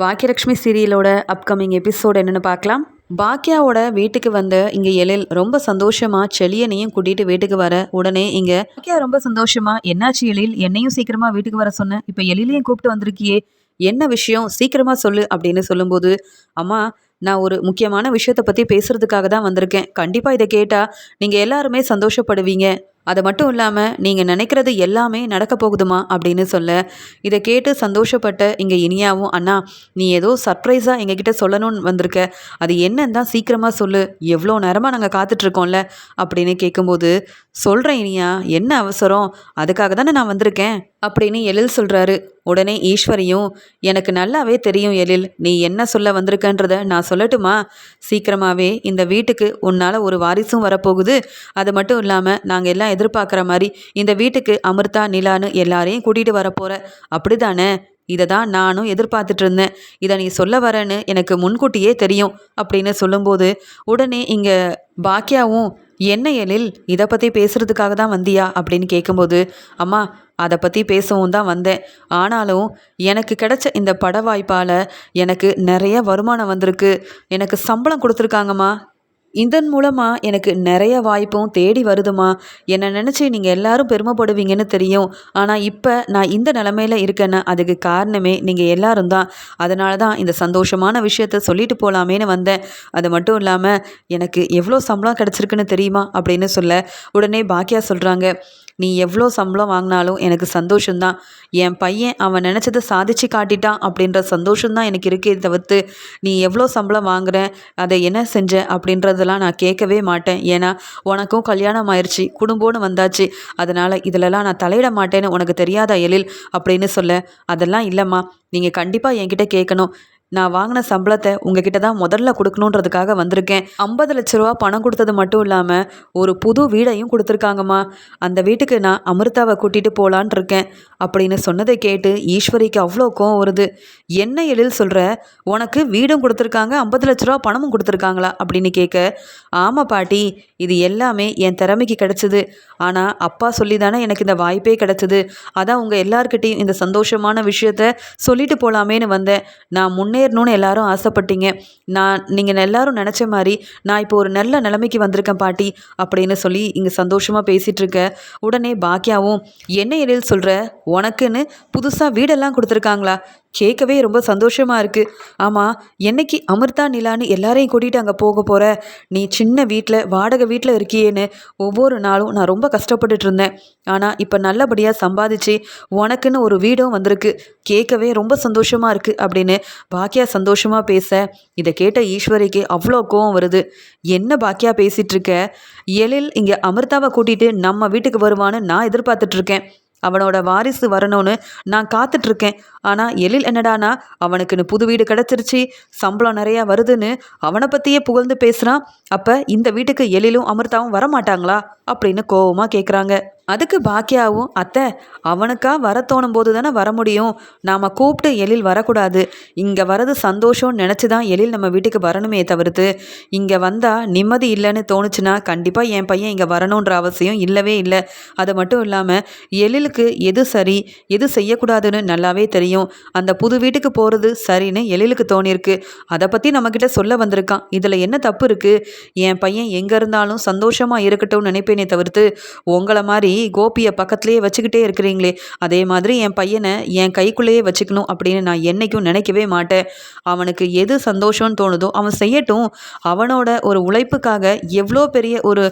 Bhagyalakshmi சீரியலோட upcoming episode என்னென்னு பார்க்கலாம். பாக்கியாவோட வீட்டுக்கு வந்த இங்கே எழில் ரொம்ப சந்தோஷமா செளியனையும் கூட்டிட்டு வீட்டுக்கு வர உடனே இங்கே பாக்கியா ரொம்ப சந்தோஷமா? என்னாச்சு எழில்? என்னையும் சீக்கிரமா வீட்டுக்கு வர சொன்னேன் இப்போ எழிலையும் கூப்பிட்டு வந்திருக்கியே. என்ன விஷயம்? சீக்கிரமா சொல்லு அப்படின்னு சொல்லும்போது அம்மா நான் ஒரு முக்கியமான விஷயத்தை பற்றி பேசுறதுக்காக தான் வந்திருக்கேன். கண்டிப்பாக இதை கேட்டால் நீங்கள் எல்லாருமே சந்தோஷப்படுவீங்க. அது மட்டும் இல்லாமல் நீங்கள் நினைக்கிறது எல்லாமே நடக்க போகுதுமா அப்படின்னு சொல்ல இதை கேட்டு சந்தோஷப்பட்ட இங்கே இனியாவும் அண்ணா நீ ஏதோ சர்ப்ரைஸாக எங்ககிட்ட சொல்லணும்னு வந்திருக்க. அது என்னன்னு தான் சீக்கிரமாக சொல்லு. எவ்வளோ நேரமாக நாங்கள் காத்துட்ருக்கோம்ல அப்படின்னு கேட்கும்போது சொல்கிறேன் இனியா என்ன அவசரம்? அதுக்காக தானே நான் வந்திருக்கேன் அப்படின்னு எழில் சொல்கிறாரு உடனே ஈஸ்வரியும் எனக்கு நல்லாவே தெரியும் எழில் நீ என்ன சொல்ல வந்திருக்கன்றத நான் சொல்லட்டுமா? சீக்கிரமாகவே இந்த வீட்டுக்கு உன்னால் ஒரு வாரிசும் வரப்போகுது. அது மட்டும் இல்லாமல் நாங்கள் எல்லாம் எதிர்பார்க்குற மாதிரி இந்த வீட்டுக்கு அமிர்தா நிலான்னு எல்லாரையும் கூட்டிகிட்டு வரப்போகிற அப்படி தானே இதை தான் நானும் எதிர்பார்த்துட்டு இருந்தேன். இதை நீ சொல்ல வரேன்னு எனக்கு முன்கூட்டியே தெரியும் அப்படின்னு சொல்லும்போது உடனே இங்கே பாக்கியாவும் என்ன எழில் இதை பற்றி பேசுகிறதுக்காக தான் வந்தியா? அப்படின்னு கேட்கும்போது அம்மா அதை பற்றி பேசவும் தான் வந்தேன். ஆனாலும் எனக்கு கிடைச்ச இந்த பட வாய்ப்பால் எனக்கு நிறைய வருமானம் வந்திருக்கு. எனக்கு சம்பளம் கொடுத்துருக்காங்கம்மா. இதன் மூலமாக எனக்கு நிறைய வாய்ப்பும் தேடி வருதுமா என்னை நினச்சி நீங்கள் எல்லாரும் பெருமைப்படுவீங்கன்னு தெரியும். ஆனால் இப்போ நான் இந்த நிலமையில இருக்கேன்னா அதுக்கு காரணமே நீங்கள் எல்லாரும் தான். அதனால தான் இந்த சந்தோஷமான விஷயத்த சொல்லிட்டு போகலாமேன்னு வந்தேன். அது மட்டும் இல்லாமல் எனக்கு எவ்வளோ சம்பளம் கிடச்சிருக்குன்னு தெரியுமா அப்படின்னு சொல்ல உடனே பாக்கியா சொல்கிறாங்க நீ எவ்வளோ சம்பளம் வாங்கினாலும் எனக்கு சந்தோஷம்தான். என் பையன் அவன் நினச்சதை சாதிச்சு காட்டிட்டான் அப்படின்ற சந்தோஷம்தான் எனக்கு இருக்கே தவிர்த்து நீ எவ்வளோ சம்பளம் வாங்குற அதை என்ன செஞ்ச அப்படின்றதெல்லாம் நான் கேட்கவே மாட்டேன். ஏன்னா உனக்கும் கல்யாணம் ஆயிடுச்சு குடும்பம்னு வந்தாச்சு. அதனால் இதிலலாம் நான் தலையிட மாட்டேன்னு உனக்கு தெரியாதா எழில்? அப்படின்னு சொல்ல அதெல்லாம் இல்லைம்மா நீங்கள் கண்டிப்பாக என்கிட்ட கேட்கணும். நான் வாங்கின சம்பளத்தை உங்ககிட்ட தான் முதல்ல கொடுக்கணுன்றதுக்காக வந்திருக்கேன். ஐம்பது லட்ச ரூபா பணம் கொடுத்தது மட்டும் இல்லாமல் ஒரு புது வீடையும் கொடுத்துருக்காங்கம்மா. அந்த வீட்டுக்கு நான் அமிர்தாவை கூட்டிகிட்டு போகலான் இருக்கேன். அப்படின்னு சொன்னதை கேட்டு ஈஸ்வரிக்கு அவ்வளோ கோவம் வருது. என்ன எழில் சொல்கிற உனக்கு வீடும் கொடுத்துருக்காங்க ஐம்பது லட்ச ரூபா பணமும் கொடுத்துருக்காங்களா? அப்படின்னு கேட்க ஆமாம் பாட்டி இது எல்லாமே என் திறமைக்கு கிடச்சிது. ஆனால் அப்பா சொல்லி தானே எனக்கு இந்த வாய்ப்பே கிடச்சிது. அதான் உங்கள் எல்லார்கிட்டையும் இந்த சந்தோஷமான விஷயத்த சொல்லிட்டு போகலாமேன்னு வந்தேன். நான் முன்னே முன்னேறணும்னு எல்லாரும் ஆசைப்பட்டீங்க. நான் நீங்கள் எல்லாரும் நினச்ச மாதிரி நான் இப்போ ஒரு நல்ல நிலைமைக்கு வந்திருக்கேன் பாட்டி அப்படின்னு சொல்லி இங்கே சந்தோஷமாக பேசிகிட்டு இருக்க உடனே பாக்கியாவும் என்ன எழில் சொல்கிற உனக்குன்னு புதுசாக வீடெல்லாம் கொடுத்துருக்காங்களா? கேட்கவே ரொம்ப சந்தோஷமாக இருக்குது ஆமாம் என்னைக்கு அமிர்தா நிலான்னு எல்லாரையும் கூட்டிகிட்டு அங்கே போக போகிற நீ சின்ன வீட்டில் வாடகை வீட்டில் இருக்கியேன்னு ஒவ்வொரு நாளும் நான் ரொம்ப கஷ்டப்பட்டுட்டு இருந்தேன். ஆனால் இப்போ நல்லபடியாக சம்பாதிச்சு உனக்குன்னு ஒரு வீடும் வந்திருக்கு. கேட்கவே ரொம்ப சந்தோஷமாக இருக்குது அப்படின்னு பாக்கியா சந்தோஷமாக பேச. இதை கேட்ட ஈஸ்வரிக்கு அவ்வளோ கோவம் வருது. என்ன பாக்கியா பேசிகிட்ருக்க எழில் இங்கே அமிர்தாவை கூட்டிகிட்டு நம்ம வீட்டுக்கு வருவான்னு நான் எதிர்பார்த்துட்ருக்கேன் அவனோட வாரிசு வரணும்னு நான் காத்துட்ருக்கேன். ஆனால் எழில் என்னடானா அவனுக்குன்னு புது வீடு கிடச்சிருச்சு சம்பளம் நிறையா வருதுன்னு அவனை பற்றியே புகழ்ந்து பேசுகிறான் அப்போ இந்த வீட்டுக்கு எழிலும் அமிர்தாவும் வரமாட்டாங்களா? அப்படின்னு கோவமாக கேட்குறாங்க அதுக்கு பாக்கியாவும் அத்தை அவனுக்கா வர தோணும் போது தானே வர முடியும். நாம் கூப்பிட்டு எழில் வரக்கூடாது. இங்கே வரது சந்தோஷம்னு நினச்சி தான் எழில் நம்ம வீட்டுக்கு வரணுமே தவிர்த்து. இங்கே வந்தால் நிம்மதி இல்லைன்னு தோணுச்சுன்னா கண்டிப்பாக என் பையன் இங்கே வரணுன்ற அவசியம் இல்லவே இல்லை. அது மட்டும் இல்லாமல் எழிலுக்கு எது சரி எது செய்யக்கூடாதுன்னு நல்லாவே தெரியும். அந்த புது வீட்டுக்கு போகிறது சரின்னு எழிலுக்கு தோணியிருக்கு அதை பற்றி நம்மக்கிட்ட சொல்ல வந்திருக்கான். இதில் என்ன தப்பு இருக்குது என் பையன் எங்கே இருந்தாலும் சந்தோஷமாக இருக்கட்டும்னு நினைப்பேனே தவிர்த்து உங்களை மாதிரி கோபியை பக்கத்துலேயே வச்சுக்கிட்டே இருக்கிறீங்களே. அதே மாதிரி என் பையனை என் கைக்குள்ளேயே வச்சுக்கணும் அப்படின்னு நான் என்றைக்கும் நினைக்கவே மாட்டேன். அவனுக்கு எது சந்தோஷம்னு தோணுதோ அவன் செய்யட்டும். அவனோட ஒரு உழைப்புக்காக எவ்வளோ பெரிய ஒரு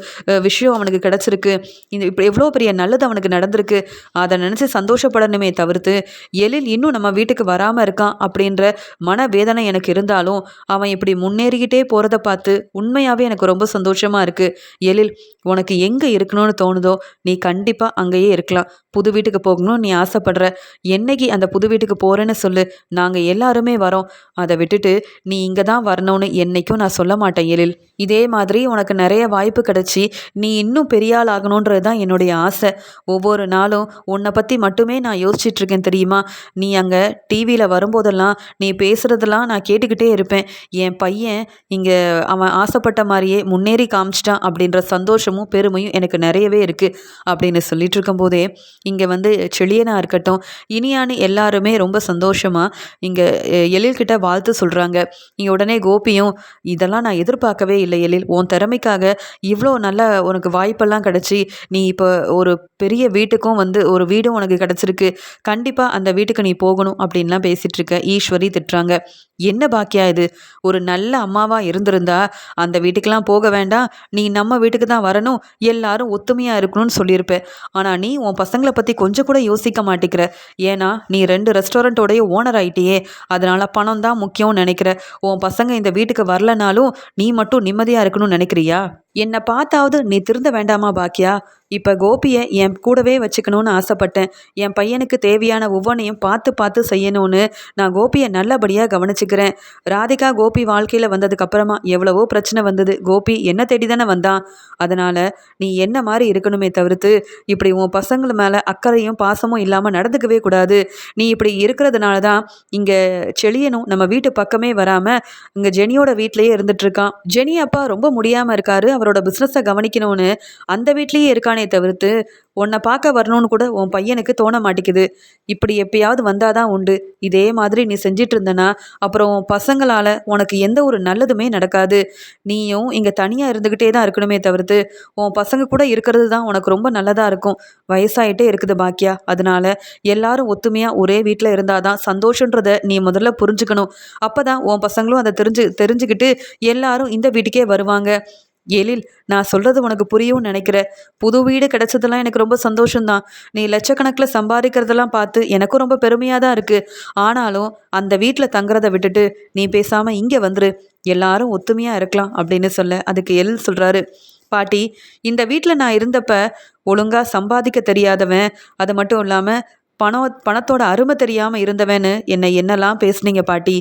விஷயம் அவனுக்கு கிடச்சிருக்கு. இந்த இப்போ எவ்வளோ பெரிய நல்லது அவனுக்கு நடந்திருக்கு. அதை நினச்சி சந்தோஷப்படணுமே தவிர்த்து எழில் இன்னும் நம்ம வீட்டுக்கு வராமல் இருக்கான் அப்படின்ற மன வேதனை எனக்கு இருந்தாலும் அவன் இப்படி முன்னேறிக்கிட்டே போகிறத பார்த்து உண்மையாகவே எனக்கு ரொம்ப சந்தோஷமாக இருக்குது எழில் உனக்கு எங்கே இருக்கணும்னு தோணுதோ நீ கண்டிப்பாக அங்கேயே இருக்கலாம். புது வீட்டுக்கு போகணும்னு நீ ஆசைப்படுற. என்னைக்கு அந்த புது வீட்டுக்கு போகிறேன்னு சொல்லு. நாங்கள் எல்லாருமே வரோம். அதை விட்டுட்டு நீ இங்கே தான் வரணும்னு என்றைக்கும் நான் சொல்ல மாட்டேன் எழில். இதே மாதிரி உனக்கு நிறைய வாய்ப்பு கிடைச்சி நீ இன்னும் பெரிய ஆள் ஆகணுன்றது தான் என்னுடைய ஆசை. ஒவ்வொரு நாளும் உன்னை பற்றி மட்டுமே நான் யோசிச்சிட்ருக்கேன் தெரியுமா? நீ அங்கே டிவியில் வரும்போதெல்லாம் நீ பேசுகிறதெல்லாம் நான் கேட்டுக்கிட்டே இருப்பேன். என் பையன் இங்கே அவன் ஆசைப்பட்ட மாதிரியே முன்னேறி காமிச்சிட்டான் அப்படின்ற சந்தோஷமும் பெருமையும் எனக்கு நிறையவே இருக்குது அப்படின்னு சொல்லிட்டு இருக்கும்போதே இங்கே வந்து செழியனா இருக்கட்டும் இனியான்னு எல்லாருமே ரொம்ப சந்தோஷமாக இங்கே எழில்கிட்ட வாழ்த்து சொல்கிறாங்க இங்கே உடனே கோபியும் இதெல்லாம் நான் எதிர்பார்க்கவே இல்லை. எழில் உன் திறமைக்காக இவ்வளோ நல்ல உனக்கு வாய்ப்பெல்லாம் கிடச்சி நீ இப்போ ஒரு பெரிய வீட்டுக்கும் வந்து ஒரு வீடும் உனக்கு கிடச்சிருக்கு கண்டிப்பாக அந்த வீட்டுக்கு நீ போகணும் அப்படின்லாம் பேசிகிட்ருக்க ஈஸ்வரி திட்டுறாங்க. என்ன பாக்கியா இது? ஒரு நல்ல அம்மாவாக இருந்திருந்தா அந்த வீட்டுக்கெலாம் போக வேண்டாம். நீ நம்ம வீட்டுக்கு தான் வரணும். எல்லாரும் ஒத்துமையாக இருக்கணும்னு சொல்லியிருப்ப. ஆனால் நீ உன் பசங்களை பற்றி கொஞ்சம் கூட யோசிக்க மாட்டேங்கிற ஏன்னா நீ ரெண்டு ரெஸ்டாரண்ட்டோடைய ஓனர் ஆயிட்டியே. அதனால் பணம் தான் முக்கியம்னு நினைக்கிற. உன் பசங்க இந்த வீட்டுக்கு வரலனாலும் நீ மட்டும் நிம்மதியாக இருக்கணும்னு நினைக்கிறியா? என்னை பார்த்தாவது நீ திருந்த வேண்டாமா பாக்கியா? இப்போ கோபியை என் கூடவே வச்சுக்கணும்னு ஆசைப்பட்டேன். என் பையனுக்கு தேவையான ஒவ்வொன்றையும் பார்த்து பார்த்து செய்யணும்னு நான் கோபியை நல்லபடியாக கவனிச்சுக்கிறேன். ராதிகா கோபி வாழ்க்கையில் வந்ததுக்கப்புறமா எவ்வளவோ பிரச்சனை வந்தது. கோபி என்ன தேடி தானே வந்தான் அதனால் நீ என்ன மாதிரி இருக்கணுமே தவிர்த்து இப்படி உன் பசங்கள் மேலே அக்கறையும் பாசமும் இல்லாமல் நடந்துக்கவே கூடாது. நீ இப்படி இருக்கிறதுனால தான் இங்கே செழியனும் நம்ம வீட்டு பக்கமே வராமல் இங்கே ஜெனியோட வீட்லேயே இருந்துட்டுருக்கான் ஜெனி அப்பா ரொம்ப முடியாமல் இருக்காரு. அவரோட பிஸ்னஸை கவனிக்கணும்னு அந்த வீட்லேயே இருக்கானே தவிர்த்து உன்னை பார்க்க வரணும்னு கூட உன் பையனுக்கு தோண மாட்டேங்குது. இப்படி எப்பயாவது வந்தாதான் உண்டு. இதே மாதிரி நீ செஞ்சிட்டு இருந்தனா அப்புறம் உன் பசங்களால் உனக்கு எந்த ஒரு நல்லதுமே நடக்காது. நீயும் இங்கே தனியாக இருந்துக்கிட்டே தான் இருக்கணுமே தவிர்த்து உன் பசங்க கூட இருக்கிறது தான் உனக்கு ரொம்ப நல்லதாக இருக்கும். வயசாயிட்டே இருக்குது பாக்கியா. அதனால எல்லாரும் ஒத்துமையாக ஒரே வீட்டில் இருந்தால் தான் சந்தோஷன்றதை நீ முதல்ல புரிஞ்சுக்கணும். அப்போ தான் உன் பசங்களும் அதை தெரிஞ்சு தெரிஞ்சுக்கிட்டு எல்லாரும் இந்த வீட்டுக்கே வருவாங்க. எழில் நான் சொல்கிறது உனக்கு புரியும்னு நினைக்கிறேன். புது வீடு கிடைச்சதெல்லாம் எனக்கு ரொம்ப சந்தோஷம்தான். நீ லட்சக்கணக்கில் சம்பாதிக்கிறதெல்லாம் பார்த்து எனக்கும் ரொம்ப பெருமையாக தான் இருக்குது ஆனாலும் அந்த வீட்டில் தங்குறத விட்டுட்டு நீ பேசாமல் இங்கே வந்துரு. எல்லாரும் ஒத்துமையாக இருக்கலாம் அப்படின்னு சொல்ல அதுக்கு எழில் சொல்கிறாரு பாட்டி இந்த வீட்டில் நான் இருந்தப்ப ஒழுங்காக சம்பாதிக்க தெரியாதவன். அது மட்டும் இல்லாமல் பணம் பணத்தோட அருமை தெரியாமல் இருந்தவன்னு என்னை என்னெல்லாம் பேசுனீங்க பாட்டி?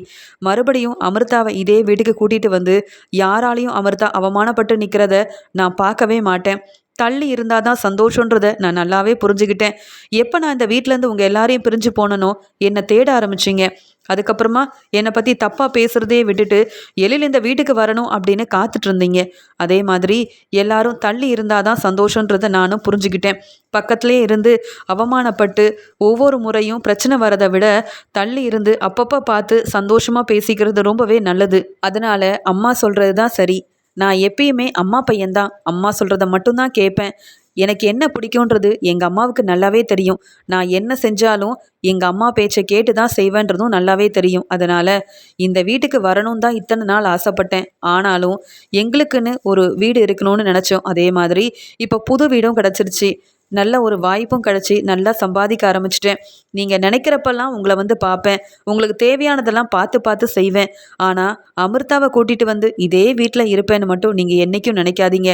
மறுபடியும் அமிர்தாவை இதே வீட்டுக்கு கூட்டிகிட்டு வந்து யாராலையும் அமிர்தா அவமானப்பட்டு நிற்கிறத நான் பார்க்கவே மாட்டேன். தள்ளி இருந்தால் தான் சந்தோஷன்றத நான் நல்லாவே புரிஞ்சுக்கிட்டேன். எப்போ நான் இந்த வீட்டிலேருந்து உங்கள் எல்லாரையும் பிரிஞ்சு போனனோ என்னை தேட ஆரம்பிச்சிங்க. அதுக்கப்புறமா என்னை பற்றி தப்பாக பேசுகிறதே விட்டுட்டு எழில் இந்த வீட்டுக்கு வரணும் அப்படின்னு காத்துட்டு இருந்தீங்க. அதே மாதிரி எல்லாரும் தள்ளி இருந்தால் தான் சந்தோஷன்றதை நானும் புரிஞ்சுக்கிட்டேன். பக்கத்துலேயே இருந்து அவமானப்பட்டு ஒவ்வொரு முறையும் பிரச்சனை வரதை விட தள்ளி இருந்து அப்பப்போ பார்த்து சந்தோஷமாக பேசிக்கிறது ரொம்பவே நல்லது. அதனால் அம்மா சொல்கிறது தான் சரி. நான் எப்பயுமே அம்மா பையன்தான். அம்மா சொல்கிறத மட்டும்தான் கேட்பேன். எனக்கு என்ன பிடிக்குன்றது எங்கள் அம்மாவுக்கு நல்லாவே தெரியும். நான் என்ன செஞ்சாலும் எங்கள் அம்மா பேச்சை கேட்டு தான் செய்வேன்றதும் நல்லாவே தெரியும். அதனால் இந்த வீட்டுக்கு வரணும் தான் இத்தனை நாள் ஆசைப்பட்டேன். ஆனாலும் எங்களுக்குன்னு ஒரு வீடு இருக்கணும்னு நினச்சோம். அதே மாதிரி இப்போ புது வீடும் கிடச்சிருச்சு. நல்ல ஒரு வாய்ப்பும் கிடச்சி நல்லா சம்பாதிக்க ஆரம்பிச்சிட்டேன். நீங்கள் நினைக்கிறப்பெல்லாம் உங்களை வந்து பார்ப்பேன். உங்களுக்கு தேவையானதெல்லாம் பார்த்து பார்த்து செய்வேன். ஆனால் அமிர்தாவை கூட்டிகிட்டு வந்து இதே வீட்டில் இருப்பேன்னு மட்டும் நீங்கள் என்றைக்கும் நினைக்காதீங்க.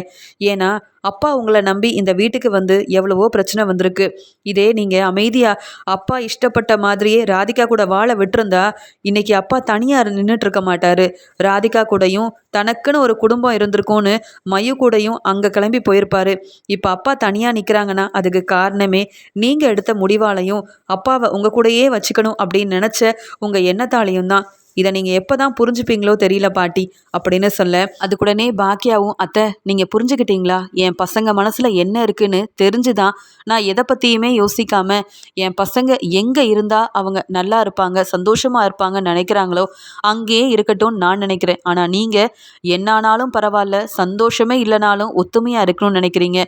ஏன்னா அப்பா உங்களை நம்பி இந்த வீட்டுக்கு வந்து எவ்வளவோ பிரச்சனை வந்திருக்கு. இதே நீங்கள் அமைதியாக அப்பா இஷ்டப்பட்ட மாதிரியே ராதிகா கூட வாழ விட்டுருந்தா இன்னைக்கு அப்பா தனியாக நின்றுட்டு இருக்க மாட்டார். ராதிகா கூடயும் தனக்குன்னு ஒரு குடும்பம் இருந்திருக்கும்னு மயு கூடயும் அங்கே கிளம்பி போயிருப்பாரு. இப்போ அப்பா தனியாக நிற்கிறாங்கன்னா அதுக்கு காரணமே நீங்கள் எடுத்த முடிவாலையும் அப்பாவை உங்கள் கூடயே வச்சுக்கணும் அப்படின்னு நினச்ச உங்கள் எண்ணத்தாலையும் தான். இதை நீங்கள் எப்போ தான் புரிஞ்சுப்பீங்களோ தெரியல பாட்டி அப்படின்னு சொல்ல அதுக்குடனே பாக்கியாவும் அத்தை நீங்கள் புரிஞ்சுக்கிட்டீங்களா? என் பசங்க மனசில் என்ன இருக்குன்னு தெரிஞ்சு தான் நான் எதை பற்றியுமே யோசிக்காம என் பசங்க எங்கே இருந்தால் அவங்க நல்லா இருப்பாங்க சந்தோஷமாக இருப்பாங்கன்னு நினைக்கிறாங்களோ அங்கேயே இருக்கட்டும்னு நான் நினைக்கிறேன். ஆனால் நீங்கள் என்னானாலும் பரவாயில்ல சந்தோஷமே இல்லைனாலும் ஒத்துமையாக இருக்கணும்னு நினைக்கிறீங்க.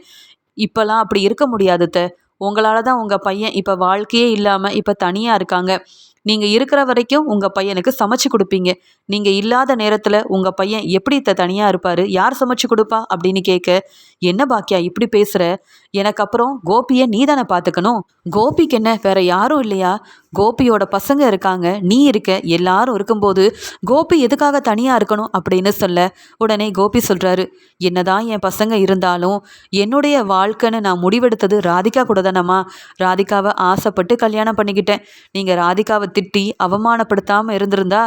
இப்போல்லாம் அப்படி இருக்க முடியாது உங்களால் தான் உங்கள் பையன் இப்போ வாழ்க்கையே இல்லாமல் இப்போ தனியாக இருக்காங்க. நீங்கள் இருக்கிற வரைக்கும் உங்கள் பையனுக்கு சமைச்சு கொடுப்பீங்க. நீங்கள் இல்லாத நேரத்தில் உங்கள் பையன் எப்படி த தனியாக இருப்பார்? யார் சமைச்சு கொடுப்பா? அப்படின்னு கேட்க என்ன பாக்கியா இப்படி பேசுகிற எனக்கு அப்புறம் கோபியை நீ தானே பார்த்துக்கணும் கோபிக்கு என்ன வேற யாரும் இல்லையா? கோபியோட பசங்க இருக்காங்க நீ இருக்க எல்லாரும் இருக்கும்போது கோபி எதுக்காக தனியாக இருக்கணும் அப்படின்னு சொல்ல உடனே கோபி சொல்கிறாரு என்னதான் என் பசங்க இருந்தாலும் என்னுடைய வாழ்க்கைன்னு நான் முடிவெடுத்தது ராதிகா கூட தானம்மா. ராதிகாவை ஆசைப்பட்டு கல்யாணம் பண்ணிக்கிட்டேன். நீங்கள் ராதிகாவை திட்டி அவமானப்படுத்தாமல் இருந்திருந்தா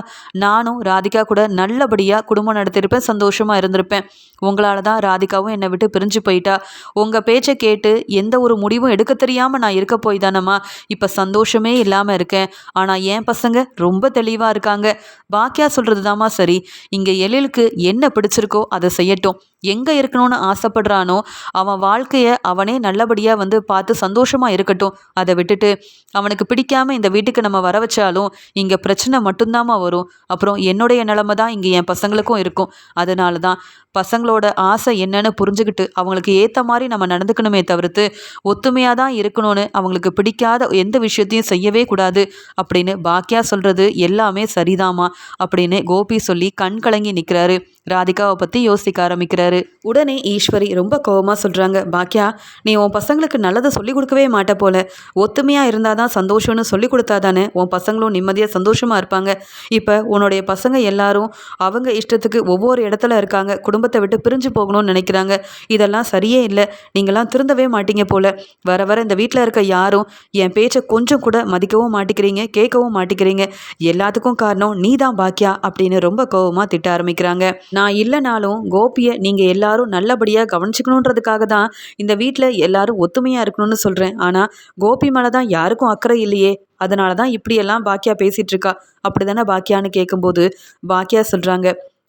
நானும் ராதிகா கூட நல்லபடியாக குடும்பம் நடத்தியிருப்பேன் சந்தோஷமாக இருந்திருப்பேன். உங்களால் தான் ராதிகாவும் என்னை விட்டு பிரிஞ்சு போயிட்டா. உங்கள் பேச்சை கேட்டு எந்த ஒரு முடிவும் எடுக்க தெரியாமல் நான் இருக்க போய் தானம்மா. இப்போ சந்தோஷமே இல்லாமல் இருக்கேன். ஆனால் என் பசங்க ரொம்ப தெளிவாக இருக்காங்க. பாக்கியா சொல்கிறது தாம்மா சரி. இங்கே எழிலுக்கு என்ன பிடிச்சிருக்கோ அதை செய்யட்டும். எங்கே இருக்கணும்னு ஆசைப்படுறானோ அவன் வாழ்க்கையை அவனே நல்லபடியாக வந்து பார்த்து சந்தோஷமாக இருக்கட்டும். அதை விட்டுட்டு அவனுக்கு பிடிக்காம இந்த வீட்டுக்கு நம்ம வர வச்சாலும் இங்கே பிரச்சனை மட்டும்தாம்மா வரும். அப்புறம் என்னுடைய நிலமை தான் இங்கே என் பசங்களுக்கும் இருக்கும். அதனால தான் பசங்களோட ஆசை என்னன்னு புரிஞ்சுக்கிட்டு அவங்களுக்கு ஏற்ற மாதிரி நம்ம நடந்துக்கணுமே தவிர்த்து ஒத்துமையாக தான் இருக்கணும்னு அவங்களுக்கு பிடிக்காத எந்த விஷயத்தையும் செய்யவே கூடாது அப்படின்னு பாக்கியா சொல்கிறது எல்லாமே சரிதாமா அப்படின்னு கோபி சொல்லி கண் கலங்கி நிற்கிறாரு ராதிகாவை பற்றி யோசிக்க ஆரம்பிக்கிறாரு. உடனே ஈஸ்வரி ரொம்ப கோபமாக சொல்கிறாங்க பாக்கியா நீ உன் பசங்களுக்கு நல்லதை சொல்லிக் கொடுக்கவே மாட்ட போல. ஒத்துமையாக இருந்தால் தான் சந்தோஷம்னு சொல்லி கொடுத்தா தானே உன் பசங்களும் நிம்மதியாக சந்தோஷமாக இருப்பாங்க. இப்போ உன்னுடைய பசங்க எல்லாரும் அவங்க இஷ்டத்துக்கு ஒவ்வொரு இடத்துல இருக்காங்க. குடும்பத்தை விட்டு பிரிஞ்சு போகணும்னு நினைக்கிறாங்க. இதெல்லாம் சரியே இல்லை. நீங்களாம் திருந்தவே மாட்டீங்க போல. வர வர இந்த வீட்டில் இருக்க யாரும் என் பேச்சை கொஞ்சம் கூட மதிக்கவும் மாட்டிக்கிறீங்க கேட்கவும் மாட்டிக்கிறீங்க. எல்லாத்துக்கும் காரணம் நீ தான் பாக்கியா அப்படின்னு ரொம்ப கோபமாக திட்ட ஆரம்பிக்கிறாங்க. நான் இல்லைனாலும் கோபியை நீங்கள் எல்லாரும் நல்லபடியாக கவனிச்சுக்கணுன்றதுக்காக தான் இந்த வீட்டில் எல்லாரும் ஒத்துமையாக இருக்கணும்னு சொல்கிறேன் ஆனால் கோபி மேலே தான் யாருக்கும் அக்கறை இல்லையே. அதனால தான் இப்படியெல்லாம் பாக்கியா பேசிகிட்டு இருக்கா? அப்படி தானே பாக்கியான்னு கேட்கும்போது பாக்கியா சொல்கிறாங்க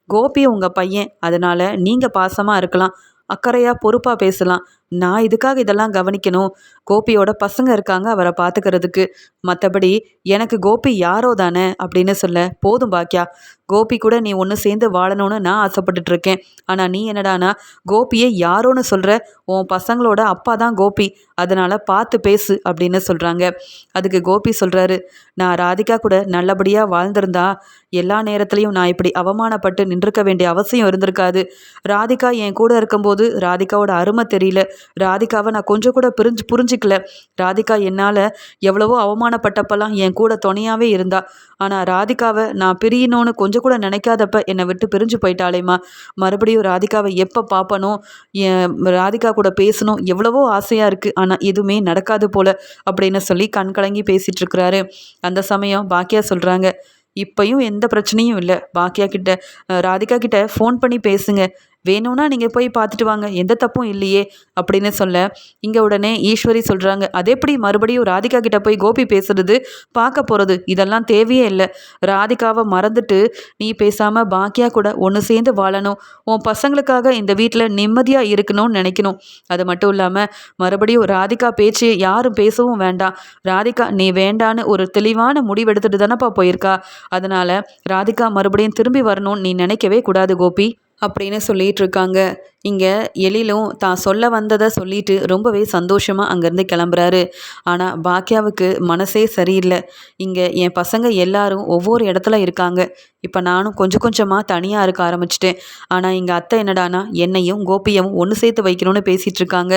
கோபி உங்கள் பையன். அதனால் நீங்கள் பாசமாக இருக்கலாம். அக்கறையாக பொறுப்பாக பேசலாம். நான் இதுக்காக இதெல்லாம் கவனிக்கணும்? கோபியோட பசங்க இருக்காங்க அவரை பார்த்துக்கிறதுக்கு. மற்றபடி எனக்கு கோபி யாரோ தானே அப்படின்னு சொல்ல போதும் பாக்கியா கோபி கூட நீ ஒன்று சேர்ந்து வாழணும்னு நான் ஆசைப்பட்டுட்டு இருக்கேன் ஆனால் நீ என்னடானா கோபியை யாரோன்னு சொல்கிற உன் பசங்களோட அப்பா தான் கோபி. அதனால் பார்த்து பேசு அப்படின்னு சொல்கிறாங்க அதுக்கு கோபி சொல்கிறாரு நான் ராதிகா கூட நல்லபடியாக வாழ்ந்திருந்தா எல்லா நேரத்துலையும் நான் இப்படி அவமானப்பட்டு நின்றுக்க வேண்டிய அவசியம் இருந்திருக்காது. ராதிகா என் கூட இருக்கும்போது ராதிகாவோட அருமை தெரியல. ராதிகாவை நான் கொஞ்சம் கூட புரிஞ்சு புரிஞ்சிக்கல. ராதிகா என்னால் எவ்வளவோ அவமானப்பட்டப்பெல்லாம் என் கூட துணையாகவே இருந்தா. ஆனால் ராதிகாவை நான் பிரியணும்னு கொஞ்சம் கூட நினைக்காதப்ப என்னை விட்டு பிரிஞ்சு போயிட்டாளேம்மா. மறுபடியும் ராதிகாவை எப்போ பார்ப்பனும் என் ராதிகா கூட பேசணும் எவ்வளவோ ஆசையாக இருக்குது ஆனால் எதுவுமே நடக்காது போல அப்படின்னு சொல்லி கண் கலங்கி பேசிகிட்டு இருக்கிறாரு. அந்த சமயம் பாக்கியா சொல்கிறாங்க இப்பையும் எந்த பிரச்சனையும் இல்லை. பாக்கியா கிட்ட ராதிகா கிட்ட ஃபோன் பண்ணி பேசுங்க. வேணும்னா நீங்கள் போய் பார்த்துட்டு வாங்க. எந்த தப்பும் இல்லையே அப்படின்னு சொல்ல இங்கே உடனே ஈஸ்வரி சொல்கிறாங்க அதே எப்படி மறுபடியும் ராதிகா கிட்ட போய் கோபி பேசுறது பார்க்க போகிறது இதெல்லாம் தேவையே இல்லை. ராதிகாவை மறந்துட்டு நீ பேசாமல் பாக்கியா கூட ஒன்று சேர்ந்து வாழணும். உன் பசங்களுக்காக இந்த வீட்டில் நிம்மதியாக இருக்கணும்னு நினைக்கணும். அது மட்டும் இல்லாமல் மறுபடியும் ராதிகா பேச்சு யாரும் பேசவும் வேண்டாம். ராதிகா நீ வேண்டான்னு ஒரு தெளிவான முடிவெடுத்துட்டு தானப்பா போயிருக்கா? அதனால் ராதிகா மறுபடியும் திரும்பி வரணும்னு நீ நினைக்கவே கூடாது கோபி. அப்படின்னு சொல்லிட்டு இருக்காங்க இங்கே எழிலும் தான் சொல்ல வந்ததை சொல்லிட்டு ரொம்பவே சந்தோஷமாக அங்கேருந்து கிளம்புறாரு. ஆனால் பாக்கியாவுக்கு மனசே சரியில்லை. இங்கே என் பசங்க எல்லாரும் ஒவ்வொரு இடத்துல இருக்காங்க. இப்போ நானும் கொஞ்சம் கொஞ்சமாக தனியாக இருக்க ஆரம்பிச்சிட்டேன். ஆனால் எங்கள் அத்தை என்னடானா என்னையும் கோபியவும் ஒன்று சேர்த்து வைக்கணும்னு பேசிகிட்டு இருக்காங்க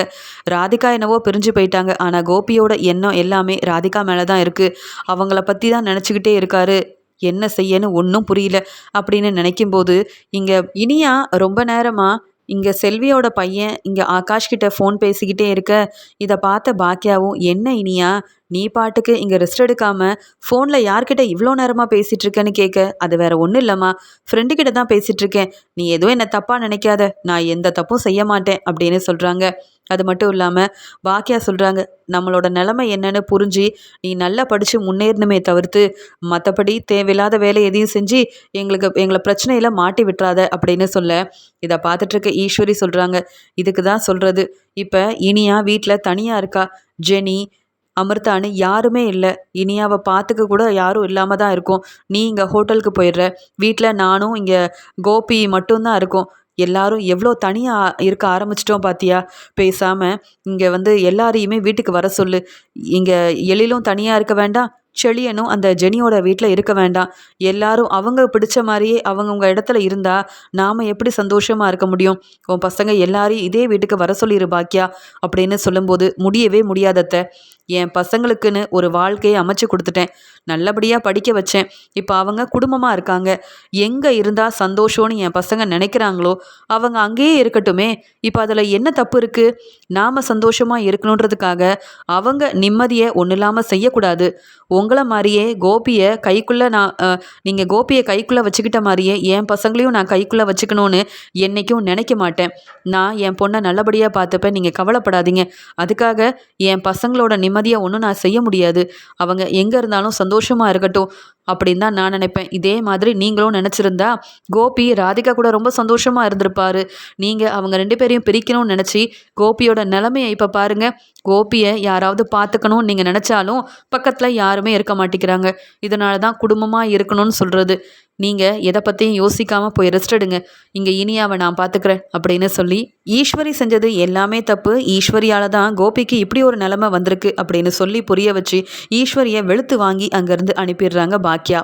ராதிகா என்னவோ பிரிஞ்சு போயிட்டாங்க. ஆனால் கோபியோட எண்ணம் எல்லாமே ராதிகா மேலே தான் இருக்குது அவங்கள பற்றி தான் நினச்சிக்கிட்டே இருக்காரு. என்ன செய்யன்னு ஒன்றும் புரியல அப்படின்னு நினைக்கும்போது இங்கே இனியா ரொம்ப நேரமாக இங்கே செல்வியோட பையன் இங்கே ஆகாஷ் கிட்ட ஃபோன் பேசிக்கிட்டே இருக்க இதை பார்த்த பாக்கியாவும் என்ன இனியா நீ பாட்டுக்கு இங்கே ரெஸ்ட் எடுக்காமல் ஃபோனில் யார்கிட்ட இவ்வளோ நேரமாக பேசிகிட்டு இருக்கேன்னு கேட்க அது வேற ஒன்றும் இல்லைம்மா. ஃப்ரெண்டு கிட்ட தான் பேசிகிட்டு இருக்கேன் நீ எதுவும் என்னை தப்பாக நினைக்காத. நான் எந்த தப்பும் செய்ய மாட்டேன் அப்படின்னு சொல்கிறாங்க அது மட்டும் இல்லாமல் பாக்கியா சொல்கிறாங்க நம்மளோட நிலமை என்னன்னு புரிஞ்சு நீ நல்லா படித்து முன்னேறணுமே தவிர்த்து மற்றபடி தேவையில்லாத வேலை எதையும் செஞ்சு எங்களுக்கு எங்களை பிரச்சனையில் மாட்டி விட்டுறாத அப்படின்னு சொல்ல இதை பார்த்துட்ருக்க ஈஸ்வரி சொல்கிறாங்க இதுக்கு தான் சொல்கிறது இப்போ இனியா வீட்டில் தனியாக இருக்கா? ஜெனி அமிர்தான்னு யாருமே இல்லை. இனியாவை பார்த்துக்க கூட யாரும் இல்லாமல் தான் இருக்கும். நீ இங்கே ஹோட்டலுக்கு போயிடுற. வீட்டில் நானும் இங்கே கோபி மட்டும்தான் இருக்கும். எல்லாரும் எவ்வளோ தனியாக இருக்க ஆரம்பிச்சிட்டோம் பார்த்தியா பேசாமல் இங்கே வந்து எல்லாரையுமே வீட்டுக்கு வர சொல்லு. இங்கே எழிலும் தனியாக இருக்க வேண்டாம். செழியனும் அந்த ஜெனியோட வீட்டில் இருக்க வேண்டாம். எல்லாரும் அவங்க பிடிச்ச மாதிரியே அவங்கவுங்க இடத்துல இருந்தால் நாம் எப்படி சந்தோஷமாக இருக்க முடியும்? உன் பசங்க எல்லாரையும் இதே வீட்டுக்கு வர சொல்லிடு பாக்கியா. அப்படின்னு சொல்லும்போது முடியவே முடியாதத்த. என் பசங்களுக்குன்னு ஒரு வாழ்க்கையை அமைச்சு கொடுத்துட்டேன். நல்லபடியாக படிக்க வச்சேன். இப்போ அவங்க குடும்பமாக இருக்காங்க. எங்கே இருந்தால் சந்தோஷம்னு என் பசங்க நினைக்கிறாங்களோ அவங்க அங்கேயே இருக்கட்டுமே. இப்போ அதில் என்ன தப்பு இருக்குது நாம் சந்தோஷமாக இருக்கணுன்றதுக்காக அவங்க நிம்மதியை ஒன்றும் இல்லாமல் செய்யக்கூடாது. உங்களை மாதிரியே கோபியை கைக்குள்ளே நான் நீங்கள் கோபியை கைக்குள்ளே வச்சுக்கிட்ட மாதிரியே என் பசங்களையும் நான் கைக்குள்ளே வச்சுக்கணும்னு என்றைக்கும் நினைக்க மாட்டேன். நான் என் பொண்ணை நல்லபடியாக பார்த்துப்பேன். நீங்கள் கவலைப்படாதீங்க. அதுக்காக என் பசங்களோட நிம்மதியை ஒன்றும் நான் செய்ய முடியாது. அவங்க எங்கே இருந்தாலும் சந்தோஷம் சந்தோஷமாக இருக்கட்டும் அப்படின்னு தான் நான் நினைப்பேன். இதே மாதிரி நீங்களும் நினச்சிருந்தா கோபி ராதிகா கூட ரொம்ப சந்தோஷமாக இருந்திருப்பாரு. நீங்கள் அவங்க ரெண்டு பேரையும் பிரிக்கணும்னு நினச்சி கோபியோட நிலமையை இப்போ பாருங்கள் கோபியை யாராவது பார்த்துக்கணும்னு நீங்கள் நினச்சாலும் பக்கத்தில் யாருமே இருக்க மாட்டேங்கிறாங்க. இதனால தான் குடும்பமாக இருக்கணும்னு சொல்கிறது நீங்கள் எதை பற்றியும் யோசிக்காமல் போய் ரெஸ்ட் எடுங்க. இங்கே இனியாவை நான் பார்த்துக்கிறேன் அப்படின்னு சொல்லி ஈஸ்வரி செஞ்சது எல்லாமே தப்பு. ஈஸ்வரியால் தான் கோபிக்கு இப்படி ஒரு நிலமை வந்திருக்கு அப்படின்னு சொல்லி புரிய வச்சு ஈஸ்வரியை வெளுத்து வாங்கி அங்கேருந்து அனுப்பிடுறாங்க பாக்கியா